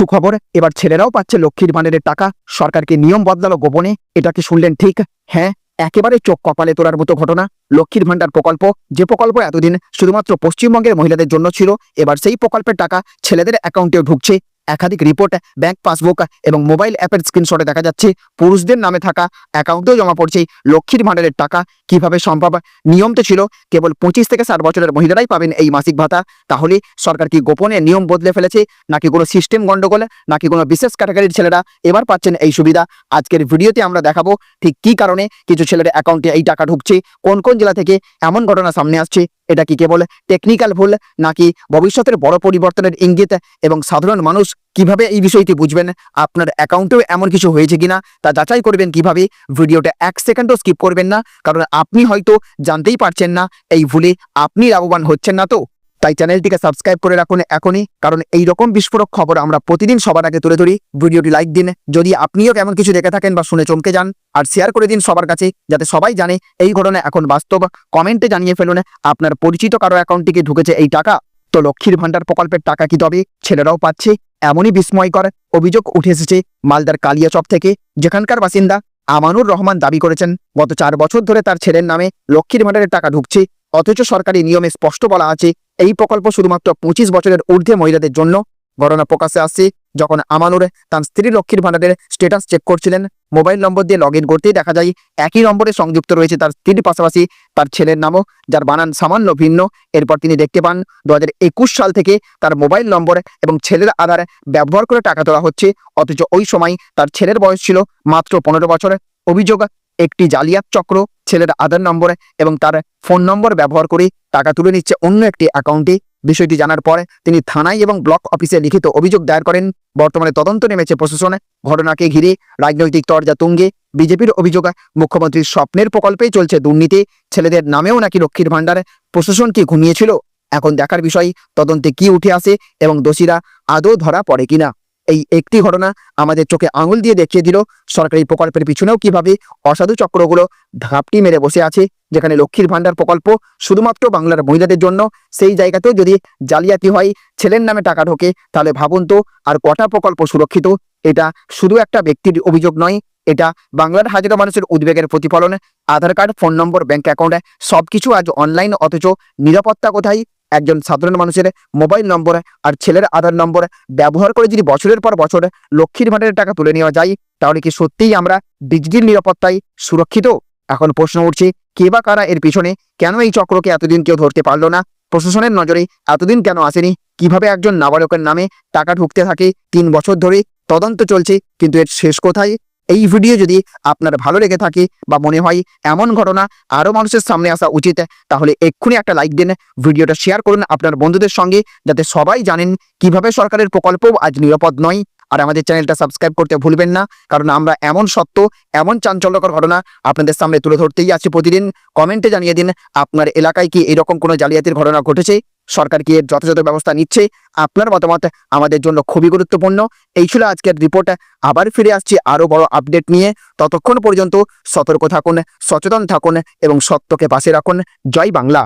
সুখবর। এবার ছেলেরাও পাচ্ছে লক্ষ্মীর ভাণ্ডারের টাকা। সরকারকে নিয়ম বদলালো গোপনে। এটা কি শুনলেন ঠিক? হ্যাঁ একেবারে চোখ কপালে তোলার মতো ঘটনা। লক্ষ্মীর ভাণ্ডার প্রকল্প, যে প্রকল্প এতদিন শুধুমাত্র পশ্চিমবঙ্গের মহিলাদের জন্য ছিল, এবার সেই প্রকল্পের টাকা ছেলেদের অ্যাকাউন্টেও ঢুকছে। একাধিক রিপোর্ট ব্যাংক পাসবুক এবং মোবাইল অ্যাপের স্ক্রিনশটে দেখা যাচ্ছে পুরুষদের নামে থাকা অ্যাকাউন্টেও জমা পড়ছে লক্ষ্মীর ভাণ্ডারের টাকা। কীভাবে সম্ভব? নিয়ম তো ছিল, কেবল পঁচিশ থেকে ষাট বছরের মহিলারাই পাবেন এই মাসিক ভাতা। তাহলে সরকার কি গোপনে নিয়ম বদলে ফেলেছে? নাকি কোনো সিস্টেম গন্ডগোল? নাকি কোনো বিশেষ ক্যাটাগরির ছেলেরা এবার পাচ্ছেন এই সুবিধা? আজকের ভিডিওতে আমরা দেখাবো ঠিক কি কারণে কিছু ছেলের অ্যাকাউন্টে এই টাকা ঢুকছে, কোন কোন জেলা থেকে এমন ঘটনা সামনে আসছে এটা কি কেবল টেকনিক্যাল ভুল, নাকি ভবিষ্যতের বড় পরিবর্তনের ইঙ্গিত এবং সাধারণ মানুষ কীভাবে এই বিষয়টি বুঝবেন? আপনার অ্যাকাউন্টেও এমন কিছু হয়েছে কিনা? তা যাচাই করবেন কীভাবে? ভিডিওটা এক সেকেন্ডও স্কিপ করবেন না, কারণ আপনি হয়তো জানতেই পারছেন না, এই ভুলে আপনি লাভবান হচ্ছেন না তো? তাই চ্যানেলটিকে সাবস্ক্রাইব করে রাখুন এখনই, কারণ এই রকম বিস্ফোরক খবর আমরা প্রতিদিন সবার আগে তুলে ধরি। ভিডিওটি লাইক দিন, যদি আপনিও কেমন কিছু দেখে থাকেন বা শুনে চমকে যান, আর শেয়ার করে দিন সবার কাছে যাতে সবাই জানে এই ঘটনা এখন বাস্তব। কমেন্টে জানিয়ে ফেলুন, আপনার পরিচিত কারও অ্যাকাউন্টে ঢুকেছে এই টাকা? তো লক্ষ্মীর ভাণ্ডার প্রকল্পের টাকা কি তবে? ছেলেরাও পাচ্ছে, এমনই বিস্ময়কর অভিযোগ উঠে এসেছে মালদার কালিয়াচক থেকে। যেখানকার বাসিন্দা আমানুর রহমান দাবি করেছেন, গত চার বছর ধরে তার ছেলের নামে লক্ষ্মীর ভাণ্ডারের টাকা ঢুকছে অথচ সরকারি নিয়মে স্পষ্ট বলা আছে, এই প্রকল্প শুধুমাত্র পঁচিশ বছরের ঊর্ধ্বে মহিলাদের জন্য। ঘটনা প্রকাশে আসছে যখন আমানুর তার স্ত্রী লক্ষ্মীর ভাণ্ডারের স্ট্যাটাস চেক করছিলেন। মোবাইল নম্বর দিয়ে লগ ইন করতেই দেখা যায়, একই নম্বরে সংযুক্ত রয়েছে তার স্ত্রীর পাশাপাশি তার ছেলের নামও, যার বানান সামান্য ভিন্ন। এরপর তিনি দেখতে পান দু একুশ সাল থেকে তার মোবাইল নম্বর এবং ছেলের আধার ব্যবহার করে টাকা তোলা হচ্ছে। অথচ ওই সময় তার ছেলের বয়স ছিল মাত্র পনেরো বছর। অভিযোগ একটি জালিয়াত চক্র, ছেলের আধার নম্বরে এবং তার ফোন নম্বর ব্যবহার করে টাকা তুলে নিচ্ছে অন্য একটি অ্যাকাউন্টে। বিষয়টি জানার পরে তিনি থানায় এবং ব্লক অফিসে লিখিত অভিযোগ দায়ের করেন। বর্তমানে তদন্ত নেমেছে প্রশাসনে। ঘটনাকে ঘিরে রাজনৈতিক তরজা তুঙ্গে। বিজেপির অভিযোগ, মুখ্যমন্ত্রীর স্বপ্নের প্রকল্পেই চলছে দুর্নীতি। ছেলেদের নামেও নাকি লক্ষ্মীর ভাণ্ডার। প্রশাসন কি ঘুমিয়েছিল? এখন দেখার বিষয়, তদন্তে কি উঠে আসে এবং দোষীরা আদৌ ধরা পড়ে কিনা? এই একটি ঘটনা আমাদের চোখে আঙুল দিয়ে দেখিয়ে দিল। সরকারি প্রকল্পের পিছনেও কীভাবে অসাধু চক্রগুলো ধাপটি মেরে বসে আছে, যেখানে লক্ষ্মীর ভাণ্ডার প্রকল্প শুধুমাত্র বাংলার মহিলাদের জন্য, সেই জায়গাতেও যদি জালিয়াতি হয়, ছেলের নামে টাকা ঢোকে, তাহলে ভাবুন তো, আর কটা প্রকল্প সুরক্ষিত? এটা শুধু একটা ব্যক্তির অভিযোগ নয়, এটা বাংলার হাজারো মানুষের উদ্বেগের প্রতিফলন। Aadhaar card, phone number, bank account, সবকিছু আজ অনলাইন অথচ নিরাপত্তা কোথায়? একজন সাধারণ মানুষের মোবাইল নম্বর আর ছেলের আধার নম্বর ব্যবহার করে যদি বছরের পর বছর লক্ষ্মীর ভাণ্ডারের টাকা তুলে নেওয়া যায়, তাহলে কি সত্যিই আমরা ডিজিটাল নিরাপত্তায় সুরক্ষিত? এখন প্রশ্ন উঠছে, কে বা কারা এর পিছনে কেন এই চক্রকে এতদিন কেউ ধরতে পারল না? প্রশাসনের নজরে এতদিন কেন আসেনি? কীভাবে একজন নাবালকের নামে টাকা ঢুকতে থাকে? তিন বছর ধরে তদন্ত চলছে, কিন্তু এর শেষ কোথায়? এই ভিডিও যদি আপনার ভালো লেগে থাকে বা মনে হয় এমন ঘটনা আরও মানুষের সামনে আসা উচিত, তাহলে এক্ষুনি একটা লাইক দিন ভিডিওটা শেয়ার করুন আপনার বন্ধুদের সঙ্গে, যাতে সবাই জানেন কীভাবে সরকারের প্রকল্প আজ নিরাপদ নয়। আর আমাদের চ্যানেলটা সাবস্ক্রাইব করতে ভুলবেন না, কারণ আমরা এমন সত্য, এমন চাঞ্চল্যকর ঘটনা আপনাদের সামনে তুলে ধরতেই আছি প্রতিদিন। কমেন্টে জানিয়ে দিন, আপনার এলাকায় কি এরকম কোনো জালিয়াতির ঘটনা ঘটেছে? সরকার কি এর যথাযথ ব্যবস্থা নিচ্ছে? আপনার মতামত আমাদের জন্য খুবই গুরুত্বপূর্ণ। এই ছিল আজকের রিপোর্ট আবার ফিরে আসছি আরও বড় আপডেট নিয়ে। ততক্ষণ পর্যন্ত সতর্ক থাকুন, সচেতন থাকুন এবং সত্যকে পাশে রাখুন। জয় বাংলা।